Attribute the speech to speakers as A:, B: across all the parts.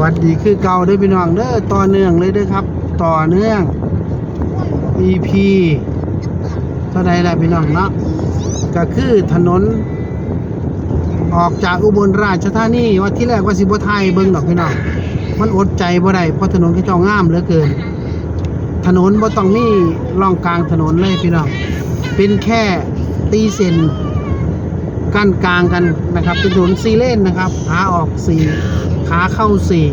A: วัสดีคือเก่าเด้อพี่น้องเด้อต่อเนื่องเลยเด้อครับ ต่อเนื่อง EP เท่าใดล่ะพี่น้องเนาะก็คือถนน ออกจากอุบลราชธานีว่าที่แรกว่าสิบไทยเบิ่งดอกพี่น้องมันอดใจบ่ได้เพราะถนนเขาเจ้างามเหลือเกิน ถนนบ่ต้องมีร่องกลางถนนเลยพี่น้องเป็นแค่ตีเส้นกั้นกลางกันนะครับเป็นถนนซีเลนนะครับขาออกสี่ ขาเข้าสี่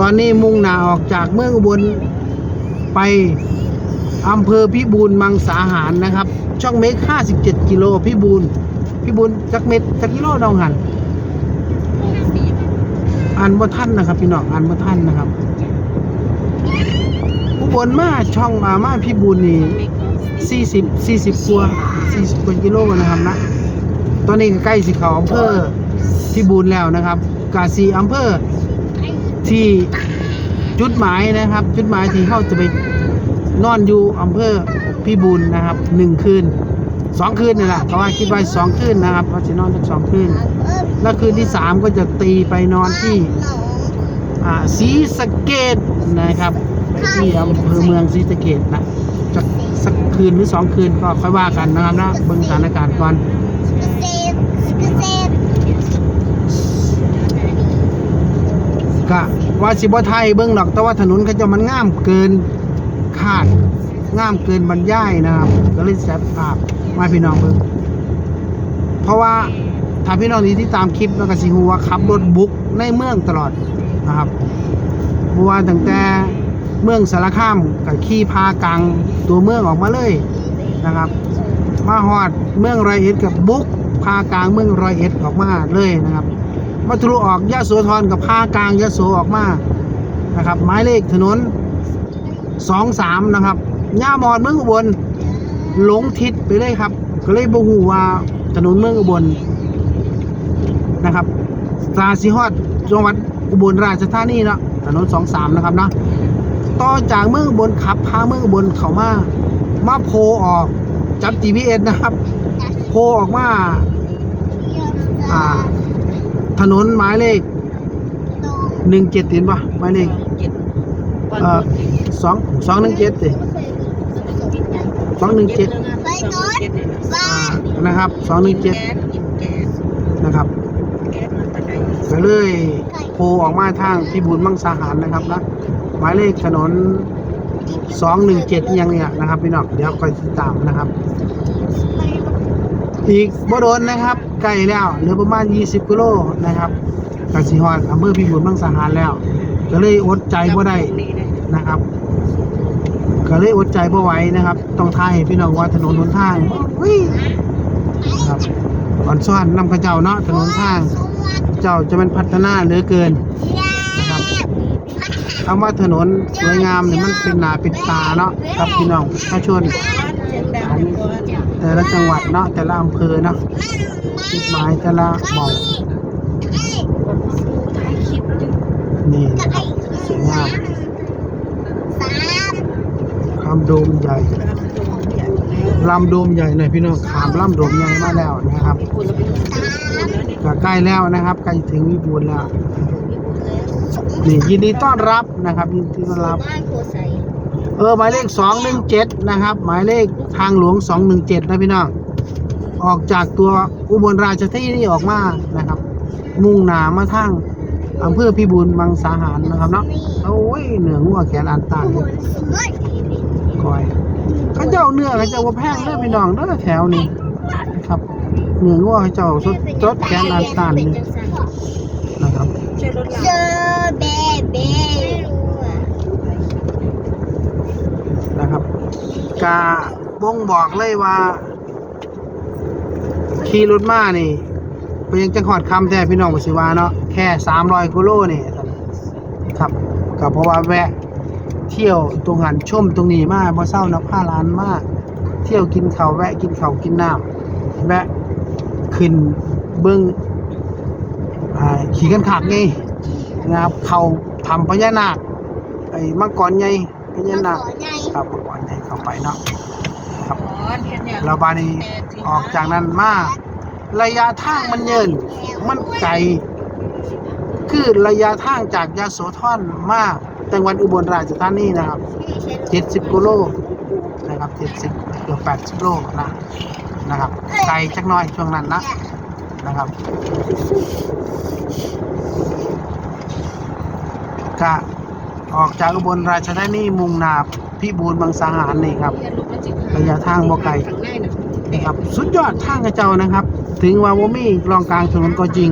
A: ตอนนี้มุ่งหน้าออกจากเมืองอุบลไปอำเภอพิบูลมังสาหารนะครับ ช่องเมก57 กิโลพิบูลพิบูลจักเม็ดจักกิโลดองหันอ่านบ่ท่านนะครับ พี่น้องอ่านบ่ท่านนะครับอุบลมาช่องมามาพิบูลนี่สี่สิบสี่สิบกว่าสี่สิบกว่ากิโลนะครับนะตอนนี้ใกล้สิเขาอำเภอพิบูลแล้วนะครับ กาสีอำเภอที่จุดหมายนะครับ จุดหมายที่เขาจะไปนอนอยู่อำเภอพิบูลนะครับหนึ่งคืนสองคืนนี่แหละก็ว่าคิดไว้สองคืนนะครับเขาจะนอนทั้งสองคืนแล้วคืนที่สามก็จะตีไปนอนที่อ่าศรีสะเกดนะครับไปที่อำเภอเมืองศรีสะเกดนะจะสักคืนหรือสองคืนก็ค่อยว่ากันนะครับนะเบิ่งสถานการณ์ก่อน ก็ว่าสิบ่ไทยเบิ่งหรอกแต่ว่าถนนเขาจะมันง่ามเกินคาดง่ามเกินบรรยายนะครับ ก็เลยแซบภาพมาพี่น้องเบิ่งเพราะว่าถ้าพี่น้องที่ที่ตามคลิปแล้วก็สิฮู้ว่าขับรถบุกในเมืองตลอดนะครับเพราะว่าตั้งแต่เมืองสารคามก็ขี่พากลางตัวเมืองออกมาเลยนะครับ มาฮอดเมืองร้อยเอ็ดกับบุกพากลางเมืองร้อยเอ็ดออกมาเลยนะครับ มาทะลุออกยะโสธรกับภาคกลางยะโสออกมานะครับหมายเลขถนนสองสามนะครับย่ามอดเมืองอุบลหลงทิศไปเลยครับ ก็เลยบ่ฮู้ว่าถนนเมืองอุบลนะครับตาสิฮอดจังหวัดอุบลราชธานีเนาะถนนสองสามนะครับเนาะต่อจากเมืองอุบลขับพาเมืองอุบลเข้ามามาโพออกจับ GPS นะครับ โพออกมาอ่า ถนนหมายเลขหนึ่งเจ็ดเห็นปะหมายเลขเอ่อสองสองหนึ่งเจ็ดสิสองหนึ่งเจ็ดอ่านะครับสองหนึ่งเจ็ดนะครับก็เลยโผล่ออกมาทางพิบูลมังสาหารนะครับนะหมายเลขถนนสองหนึ่งเจ็ดยังเนี่ยนะครับพี่น้องเดี๋ยวคอยติดตามนะครับ อีกบ่โดนนะครับใกล้แล้วเหลือประมาณ 20กิโลนะครับกสิฮอดอำเภอพิบูลมังสาหารแล้ว ก็เลยอดใจบ่ได้นะครับ ก็เลยอดใจบ่ไหวนะครับ ต้องทายให้พี่น้องว่าถนนหนทางอุ้ยครับอ่อนซ่อนนำกระเจ้าเนาะถนนทาง เจ้าจะมันพัฒนาเหลือเกินนะครับคำว่าถนนสวยงามเนี่ยมันเป็นหนาเป็นตาเนาะครับพี่น้องประชาชน แต่ละจังหวัดเนาะแต่ละอำเภอเนาะจุดหมายแต่ละหมองนี่นะครับสวยงามคำโดมใหญ่ลำโดมใหญ่หน่อยพี่น้องขามลำโดมใหญ่มาแล้วนะครับก็ใกล้แล้วนะครับใกล้ถึงวิบูลย์แล้วนี่ยินดีต้อนรับนะครับยินดีต้อนรับ เออหมายเลขสองหนึ่งเจ็ดนะครับ หมายเลขทางหลวงสองหนึ่งเจ็ดนะพี่น้องออกจากตัวอุบลราชธานีออกมานะครับ มุ่งหนามาทางอำเภอพิบูลมังสาหารนะครับเนาะโอ้ยเหนืองัวแขนอันตานเลยคอยเขาเจ้าเนื้อเขาเจ้าว่าแพงเด้อพี่น้องเด้อแถวนี้นะครับเหนืองัวเขาเจ้าสดสดแขนอันตานเลยนะครับ
B: เจอเบเบรู้อะ
A: นะครับ กาบ่งบอกเลยว่าขี่รถมานี่ไปยังจังหวัดคำแท้พี่น้องสิวาเนาะแค่สามร้อยกิโลนี่ครับก็เพราะว่าแวะ เที่ยวตรงหันชมตรงนี้มาบ่เศร้านับผ้าล้านมาก เที่ยวกินเขาแวะกินเขากินน้ำแวะขึ้นเบิ้อ่าขี่กันขากไงนะครับเขาทำพญานาคไอ้มังกรใหญ่ พญานาคครับมังกรใหญ่เข้าไปเนาะครับเราบานี้ออกจากนั้นมาระยะทางมันเยินมันไกลคือระยะทางจากยโสธรมาจังหวัดอุบลราชธานีนะครับ 70กิโลนะครับ70เกือบ80โลนะนะครับไกลจักหน้อยช่วงนั้นนะนะครับกะ ออกจากอุบลราชธานีมุ่งหนาพิบูลบางสาหารนี่ครับ ระยะทางบ่ไกลนี่ครับ สุดยอดทางกระเจ้านะครับ ถึงว่าบ่มีรองกลางถนนก็จริง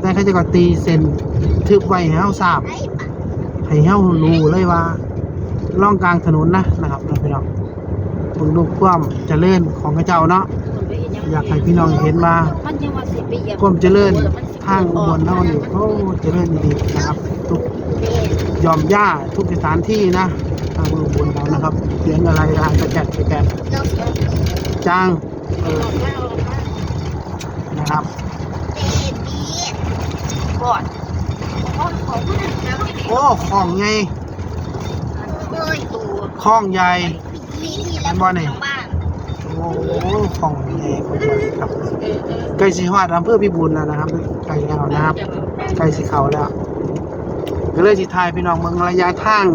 A: แต่เขาเจะก็ตีเส้นทึบไว้ให้เฮาทราบให้เฮารู้เลยว่าร่องกลางถนนนะนะครับนะพี่น้องเบิ่งดูความเจริญของกระเจ้าเนาะอยากให้พี่น้องเห็นว่าความเจริญทางอุบลเฮานี่โอ้เจริญดีๆนะครับทุก ยอมย่าทุกสถานที่นะทางเมืองอุบลเรานะครับ เสียงอะไรอาจจะแกะแกะจางนะครับโอ้ของไงคล้องใหญ่โอ้โหของใหญ่ของใหญ่ครับใกล้สิฮอดอำเภอพิบูลแล้วนะครับใกล้แล้วนะครับใกล้สิเข้าแล้ว ก็เลยสิทายพี่น้องเมืองระยะทาง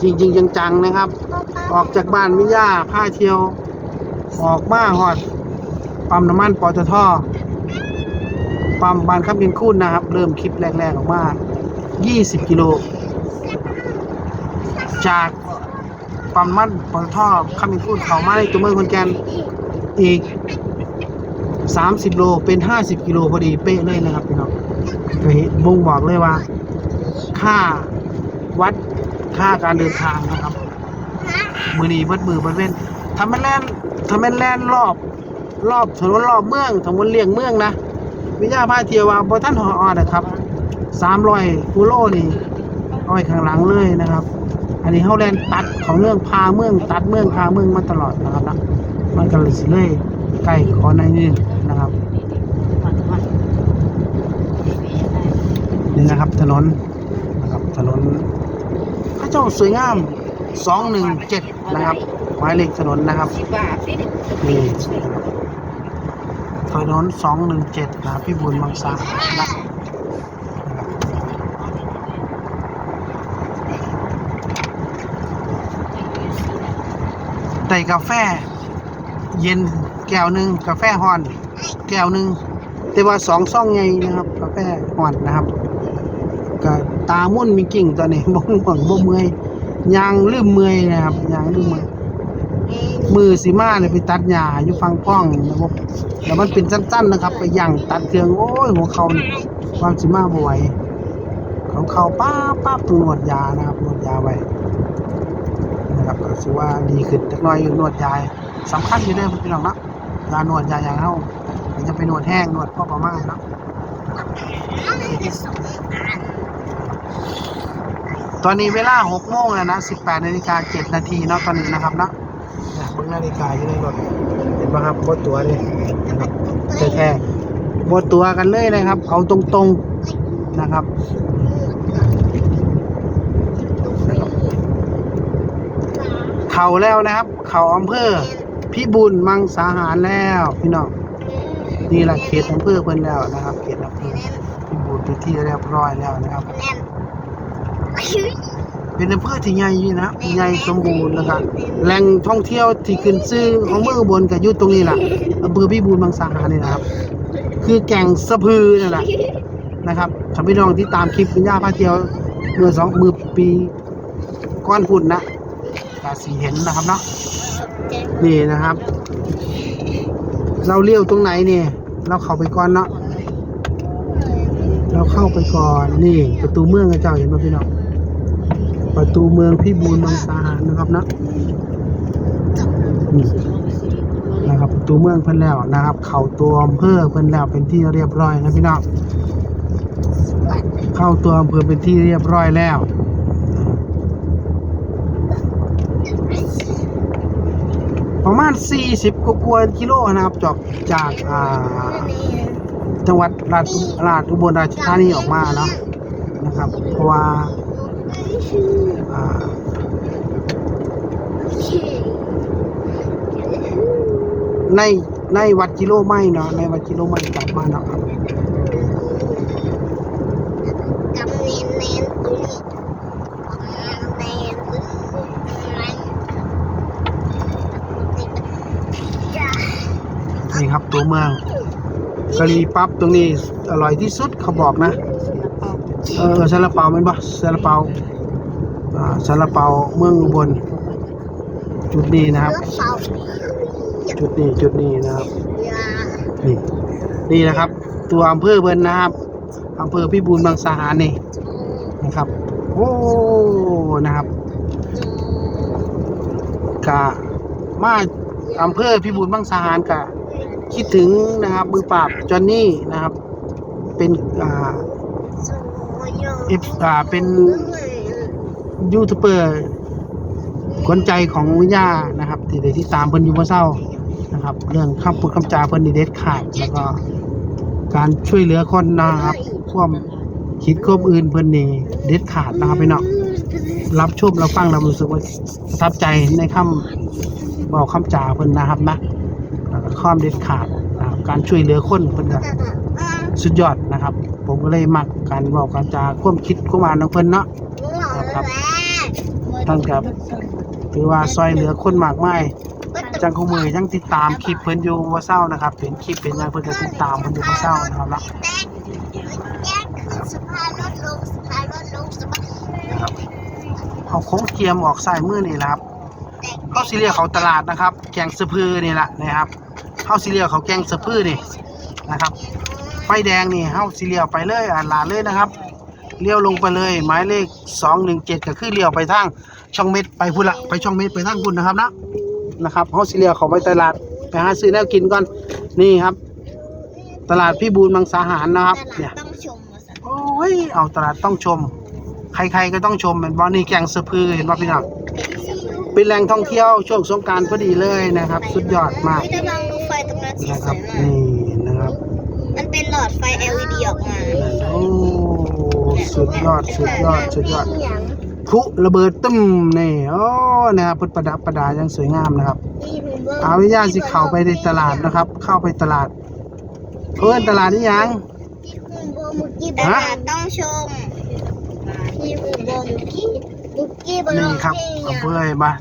A: จริง ๆ จังๆนะครับ ออกจากบ้านมิย่าพาเที่ยว ออกมาฮอดปั๊มน้ำมันปตทปั๊มบานคำเพียนคูนนะครับ เริ่มคลิปแรก ๆ ออกมา 20 กิโล จากปั๊มน้ำมันปตทคำเพียนคูนเข้ามาในตัวเมืองขอนแก่นอีก 30 โลเป็น 50 กิโลพอดีเป๊ะเลยนะครับพี่น้องก็เห็นบ่งบอกเลยว่า ค่าวัดค่าการเดินทางนะครับ มือนีเบิดมือเบิดเว้นทำแม่นแล่นทำแม่นแล่นรอบ รอบถนนรอบเมืองถนนเลี่ยงเมืองนะวิทยาพาเทียวว่าบท่านหออดนะครับสามร้อยกิโลนี่อาไว้ข้างหลังเลยนะครับ อันนี้เขาแลนตัดของเรื่องพาเมือง ตัดเมืองพาเมืองมาตลอดนะครับนะมันก็เลยสิเลยใกล้ขอในนึงนะครับนี่นะครับถนนนะครับถนนพระ เจ้าสวยงาม 217 นะครับหมายเลขถนนนะครับนี่นะครับถนน217นะพี่บุญมังสานะครับได้กาแฟ เย็นแก้วหนึ่งกาแฟฮอน แก้วหนึ่งแต่ว่าสองซ่องไงนะครับ กาแฟฮอนนะครับก็ ตามุ่นมีกิ่งตอนนี้บ่ง่วงบ่เมื่อยยางลืมเมื่อยนะครับยางลืมเมื่อยมือสีมาเนี่ยไปตัดหญ้าอยู่ฟังป้องนะครับแล้วมันเป็นสั้นๆนะครับ ไปย่างตัดเครื่องโอ้ยหัวเขาความสีมาบ่ไหวเขาเขาป้าป้าตรงหนวดยานะครับนวดยาไว้นะครับก็ถือว่าดีขึ้นจักน่อยอยู่นวดยาสำคัญอยู่เด้อพี่น้องนะยานวดยาอย่างเฮาจะไปนวดแห้งนวดพอประมาณนะ ตอนนี้เวลา6โมงแล้วนะ18นาฬิกา7นาทีเนาะตอนนี้นะครับเนาะเนี่ยเบิ่งนาฬิกาอยู่ในรถเห็นปะครับบดตัวเลยนะครับแท้ๆบดตัวกันเลยนะครับ เอาตรงๆนะครับนะครับเขาแล้วนะครับ เขาอำเภอพิบูลมังสาหารแล้วพี่น้องนี่แหละเขตอำเภอเพิ่นแล้วนะครับ เขตอำเภอพิบูลเป็นที่เรียบร้อยแล้วนะครับ เป็นอำเภอที่ใหญ่อยู่นะใหญ่สมบูรณ์แล้วก็แหล่งท่องเที่ยวที่ขึ้นชื่อของเมืองอุบนก็อยู่ตรงนี้ล่ะอำเภอพิบูลมังสาหารนี่นะครับ คือแก่งสะพือนั่นแหละนะครับถ้าพี่น้องที่ตามคลิปคุณย่าพาเที่ยวเมื่อสองมือปีก้อนพุ่นนะก็สีเห็นนะครับเนาะนี่นะครับ เราเลี้ยวตรงไหนเนี่ยเราเข้าไปก่อนเนาะเราเข้าไปก่อนนี่ ประตูเมืองกระเจ้าเห็นไหมพี่น้อง ประตูเมืองพิบูลมังสาหารนะครับนะนี่นะครับประตูเมืองเพิ่นแล้วนะครับ เข้าตัวอำเภอเพิ่นแล้วเป็นที่เรียบร้อยนะพี่น้องเข้าตัวอำเภอเป็นที่เรียบร้อยแล้วประมาณ 40กว่าๆกิโลนะครับจากจากอ่าจังหวัดราชอุราชอุบลราชธานีออกมาเนาะนะครับ เพราะว่า ในในวัดกิโลไม่เนาะในวัดกิโลไม่กลับมาเนาะครับนี่ครับตัวเมืองกะหรี่ปั๊บตรงนี้อร่อยที่สุดเขาบอกนะ เออซาลาเปาเป็นปะซาลาเปา ซาลาเปาเมืองอุบลจุดนี้นะครับ จุดนี้จุดนี้นะครับนี่นี่นะครับ ตัวอำเภอเบิ้นนะครับอำเภอพิบูลบางสาหารนี่นะครับ โอ้นะครับกะมาอำเภอพิบูลบางสาหารกะคิดถึงนะครับมือปราบจอนนี่นะครับ เป็นอ่าเอฟอ่าเป็น ยูทูบเบอร์ขวัญใจของวิญญานะครับ ที่ได้ที่ตามเพิ่นอยู่บ่เศร้านะครับ เรื่องคำพูดคำจาเพิ่นนี่เด็ดขาดแล้วก็การช่วยเหลือคนนะครับความคิดควบอื่นเพิ่นนี่เด็ดขาดนะครับพี่น้องรับชมเรับฟังเรารู้สึกว่าประทับใจในคำบอกคำจาเพิ่นนะครับนะแล้วก็ความเด็ดขาดนะครับการช่วยเหลือคนเพิ่นก็สุดยอดนะครับ ผมก็เลยมักการบอกการจาความคิดความอ่านของเพิ่นเนาะ ครับ ท่านครับ ถือว่าซอยเหลือคนมากมายจังคงมือยังติดตามคลิปเพิ่นอยู่ว่าเศร้านะครับเป็นคลิปเป็นหยังเพิ่นก็ติดตามเพิ่นอยู่ว่าเศร้านะครับเนาะ
B: สะพานลดลงสะพานลดลงสะพาน
A: นะครับเอาโค้งเกียมออกซ้ายมือนี่แหละครับเข้าซีเรียเขาตลาดนะครับ แกงสะพือนี่แหละนะครับเข้าซีเรียเขาแกงสะพือนี่นะครับ ไฟแดงนี่เข้าซีเรียไปเลยอ่านลาดเลยนะครับ เลี้ยวลงไปเลยหมายเลขสองหนึ่งเจ็ดก็คือเลี้ยวไปทางช่องเม็ดไปพุ่นละไปช่องเม็ดไปทางพุ่นนะครับนะนะครับเฮาสิเลี้ยวเขาไปตลาดไปหาซื้อแนวกินก่อนนี่ครับ ตลาดพี่บูลมังสาหารนะครับเนี่ย
B: ต้องชมมาสัก
A: โอ้ยเอาตลาดต้องชม ใครๆก็ต้องชมเป็นบอนี่แกงสะพือเห็นป่ะพี่น้องเป็นแหล่งท่องเที่ยวช่วงสงกรารพอดีเลยนะครับ สุดยอดมาก
B: ไม่ได้ลองดูไฟตรงนั้นสี
A: นะ
B: ส
A: ครั
B: ว
A: บ
B: ยมาก
A: นี่นะครับ
B: มันเป็นหลอดไฟ LED ออกมา
A: โอ้ สุดยอดสุดยอดสุดยอดพลุระเบิดตึ้มนี่โอ้นะครับเพิ่นประดับประดาอย่างสวยงามนะครับอาวิญญาณสิเข้าไปในตลาดนะครับ เข้าไปตลาด เพื่อนตลาดนี่ยัง
B: ตลาดต้องชมที่บุบมุกี้บุกี้บอล
A: นี่ครับอำเภอเห็นปะ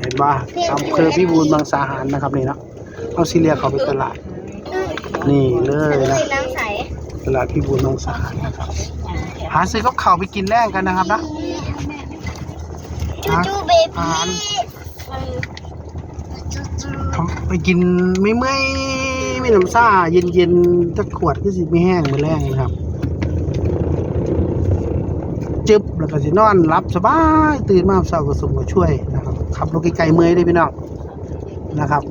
A: เห็นปะอำเภอพิบูลบางสาหารนะครับนี่เนาะเอาซีเรียเข้าไปตลาด นี่เลย
B: เล
A: นะ
B: ยน้ำใส
A: ตลาดพิบูลบางสาหารนะครับ หาซื้อกับข้าวไปกินแรงกันนะครับนะ
B: จูจูเบ
A: อา
B: บี้
A: หารทำไปกินไม่เมื่อยไม่น้ำซ่าเย็นๆจะขวดก็สิไม่แห้งมือแรงนะครับ จึบแล้วก็สินอนรับสบายตื่นมาเช้าก็ส่งมาช่วยนะครับขับรถไกลๆเมื่อยได้พี่น้องนะครับ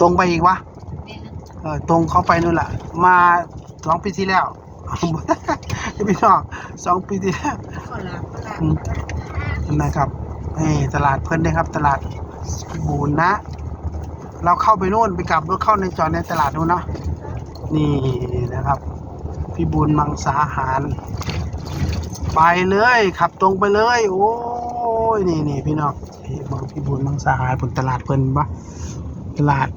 A: ตรงไปอีกวะเออตรงเข้าไปนู่นแหละมาสองปีที่แล้ว พี่น้องสองปีที่แล้วอืมนะครับนี่ตลาดเพิ่นนะครับ ตลาดบูนนะ เราเข้าไปนู่นไปกลับรถเข้าในจอดในตลาดนู่นเนาะนี่นะครับ พี่บุญมังสาหาร ไปเลยขับตรงไปเลย โอ้ยนี่นี่พี่น้องพี่มองพี่บุญมังสาหารบนตลาดเพิ่นปะตลาด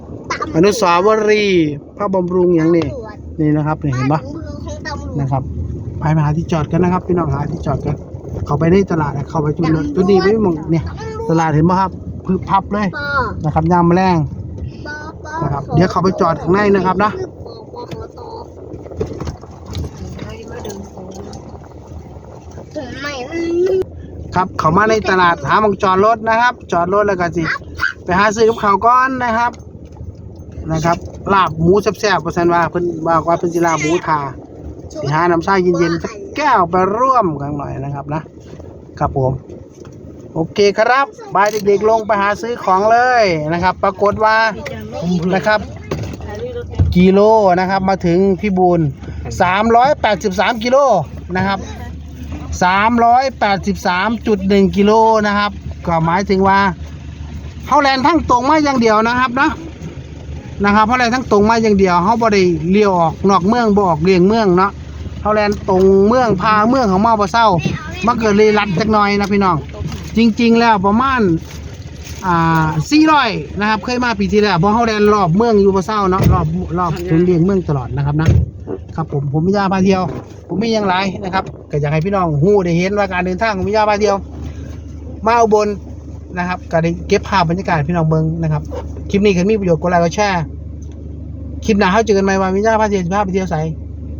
A: อนุสาวรีย์พระบำรุงอย่างนี้นี่นะครับนี่เห็นปะ
B: ของตำรวจ
A: นะครับไปมาหาที่จอดกันนะครับพี่น้องหาที่จอดกัน เข้าไปในตลาดนะเข้าไปจุดเลยจุดนี้ไม่มองเนี่ยตลาดเห็นปะครับพึบพับเลย
B: ปอ
A: นะครับยามแมลง
B: ปอปอ
A: นะครับเดี๋ยวเขาไปจอดข้างในนะครับนะ
B: ปอปอตถึงไหนมัน
A: ครับเขามาในตลาดหาหมองจอดรถนะครับ จอดรถแล้วก็สิไปหาซื้อกับเขาวก่อนนะครับ นะครับลาบหมูแซ่บๆประสันว่าเพิ่นว่าว่าเพิ่นสิลาบหมูทา สิหาน้ำชาเย็นๆสักแก้วไปร่วมกันหน่อยนะครับนะครับผมโอเคครับบายเด็กๆลงไปหาซื้อของเลยนะครับ ปรากฏว่านะครับ กิโลนะครับมาถึงพี่บูล383 กิโลนะครับ 383.1 กิโลนะครับ ก็หมายถึงว่าเขาแลนทั้งตรงมาอย่างเดียวนะครับนะนะครับเขาแลนทั้งตรงมาอย่างเดียวเขาบ่ได้เลี้ยวออกนอกเมืองบออกเลี่ยงเมืองเนาะ เขาแลนตรงเมืองพาเมืองของมาบ่เศร้ามาเกิดเลยรัดจักหน่อยนะพี่น้อง จริง ๆ แล้วประมาณอ่าสี่ร้อยนะครับ เคยมาปีที่แล้วเพราะเขาแลนรอบเมืองอยู่บ่เศร้าเนาะรอบรอบถึงเลียงเมืองตลอดนะครับนะครับผมผมมิยาพาเที่ยว ผมมีอย่างไรนะครับก็อยากให้พี่น้องฮู้ได้เห็นว่าการเดินทางของมิยาพาเที่ยว มาอุบลนะครับก็ได้เก็บภาพบรรยากาศพี่น้องเบิ่งนะครับคลิปนี้ก็มีประโยชน์กดไลค์กดแชร์คลิปหน้าเขาเจอกันใหม่วันวิญญาณพาเที่ยวภาพไปเที่ยวใส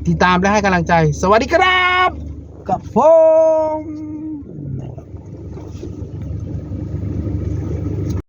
A: ติดตามและให้กำลังใจ สวัสดีครับ กับผม